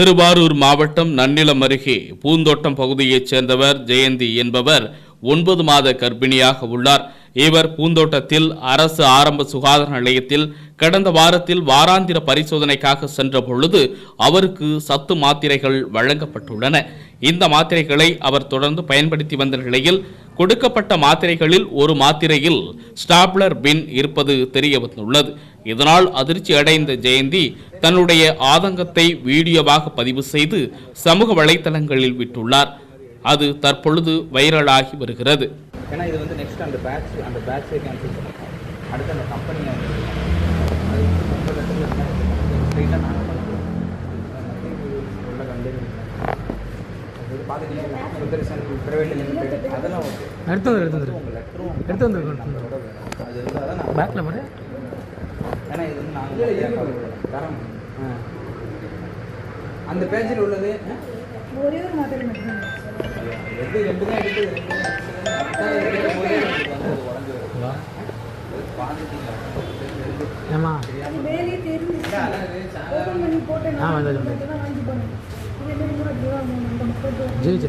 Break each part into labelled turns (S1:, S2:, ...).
S1: திருவாரூர் மாவட்டம் நன்னிலம் அருகே பூந்தோட்டம் பகுதியைச் சேர்ந்தவர் ஜெயந்தி என்பவர் ஒன்பது மாத கர்ப்பிணியாக உள்ளார். இவர் பூந்தோட்டத்தில் அரசு ஆரம்ப சுகாதார நிலையத்தில் கடந்த வாரத்தில் வாராந்திர பரிசோதனைக்காக சென்ற பொழுது அவருக்கு சத்து மாத்திரைகள் வழங்கப்பட்டுள்ளன. இந்த மாத்திரைகளை அவர் தொடர்ந்து பயன்படுத்தி வந்த நிலையில் கொடுக்கப்பட்ட மாத்திரைகளில் ஒரு மாத்திரையில் ஸ்டாப்லர் பின் இருப்பது தெரிய வந்துள்ளது இதனால் அதிர்ச்சி அடைந்த ஜெயந்தி தன்னுடைய ஆதங்கத்தை வீடியோவாக பதிவு செய்து சமூக வலைத்தளங்களில் விட்டுள்ளார். அது தற்பொழுது வைரலாகி வருகிறது.
S2: ஏன்னா இது வந்து நெக்ஸ்ட் அந்த பேட்ச் அந்த பேட்சே கேன்சல் பண்ணணும். அடுத்து அந்த கம்பெனியை ஸ்ட்ரெயிட்டாக நான் சுதர்சன் ப்ரைவேட் லிமிடெட் அதெல்லாம் ஓகே
S3: எடுத்து வந்து எடுத்து வந்து. எடுத்து வந்து
S2: அது இருந்தால் தான் நான்
S3: பேக்கில் பாரு
S2: ஏன்னா இது வந்து நாங்கள் தரம் அந்த பேஜில் உள்ளது?
S4: ஒரே ஒரு மாத்திரை மட்டும்தான்
S2: எது ரெண்டு ரெண்டு தான் எடுத்து. போதே எனக்கு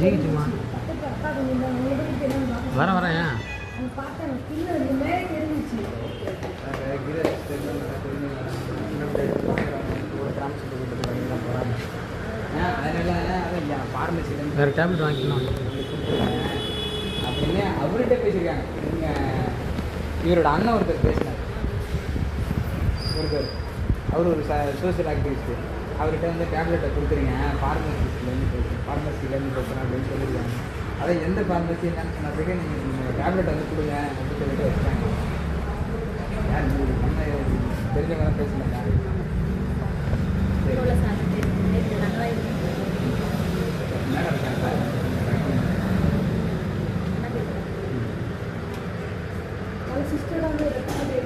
S3: ஜீவிச்சுமா வரேன் வரேன் ஏன்?
S2: ஒரு அதனால
S3: வேறு டேப்லெட் வாங்கிக்கலாம்
S2: அப்படின்னு அவர்கிட்ட பேசியிருக்காங்க நீங்கள் இவரோட அண்ணன் ஒருத்தர் பேசினார். ஒருத்தர் அவர் ஒரு ச சோசியல் ஆக்டிவிஸ்ட்டு அவர்கிட்ட வந்து டேப்லெட்டை கொடுத்துருங்க ஃபார்மசிஸ்ட்லேருந்து பேசுகிறேன் ஃபார்மசிலேருந்து பேசுகிறேன் அப்படின்னு சொல்லியிருக்காங்க. அதை எந்த ஃபார்மசி என்னன்னு சொன்னதுக்கு நீங்கள் டேப்லெட் வந்து கொடுங்க அப்படின்னு சொல்லிட்டு வச்சுட்டாங்க. யார் உங்களுக்கு நம்ம தெரிஞ்சவங்க பேசுனாங்க சரி மேடம் இருக்காங்களா
S4: அது சிஸ்டர் வந்து ரெக்கார்டு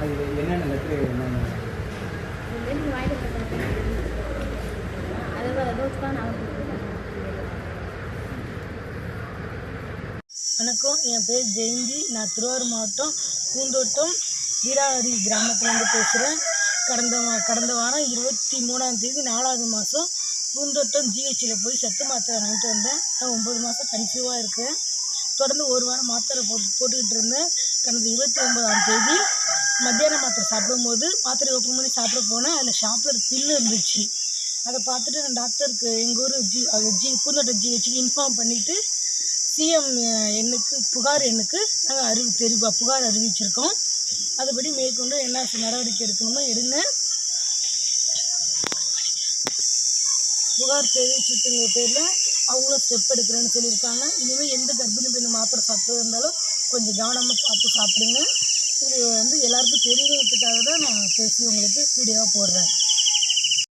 S2: அது
S4: வணக்கம். என் பேர் ஜெயந்தி. நான் திருவாரூர் மாவட்டம் பூந்தோட்டம் வீராவரி கிராமத்துலேருந்து பேசுகிறேன் கடந்த கடந்த வாரம் இருபத்தி மூணாம் தேதி நாலாவது மாதம் பூந்தோட்டம் ஜிஹெச்சியில் போய் சத்து மாத்திரை வாங்கிட்டு வந்தேன். நான் ஒம்பது மாதம் கன்சியூவாக இருக்கேன். தொடர்ந்து ஒரு வாரம் மாத்திரை போட்டு போட்டுக்கிட்டு இருந்தேன். கடந்த இருபத்தி ஒன்பதாம் தேதி மத்தியானம் மாத்திரை சாப்பிடும்போது மாத்திரை ஓப்பன் பண்ணி சாப்பிட போனேன். அதில் ஷாப்பில் பில்லு இருந்துச்சு. அதை பார்த்துட்டு நான் டாக்டருக்கு எங்கள் ஊர் ஜி ஜி பூந்தோட்ட ஜிஹெச்சுக்கு இன்ஃபார்ம் பண்ணிவிட்டு சிஎம் எண்ணுக்கு புகார் எண்ணுக்கு நாங்கள் அறிவி தெரிவா புகார் அறிவிச்சிருக்கோம். அதுபடி மேற்கொண்டு என்ன நடவடிக்கை எடுக்கணுமோ எடுங்க. புகார் தெரிவிச்சிருக்கிற பேரில் அவங்களும் ஸ்டெப் எடுக்கிறேன்னு சொல்லியிருக்காங்க. இனிமேல் எந்த கர்ப்பிணி பெண் மாத்திரை சாப்பிட்டு இருந்தாலும் கொஞ்சம் கவனமாக பார்த்து சாப்பிடுங்க. இது வந்து எல்லாருக்கும் தெரியறதுக்காக தான் நான் பேசி உங்களுக்கு வீடியோவாக போடுறேன்.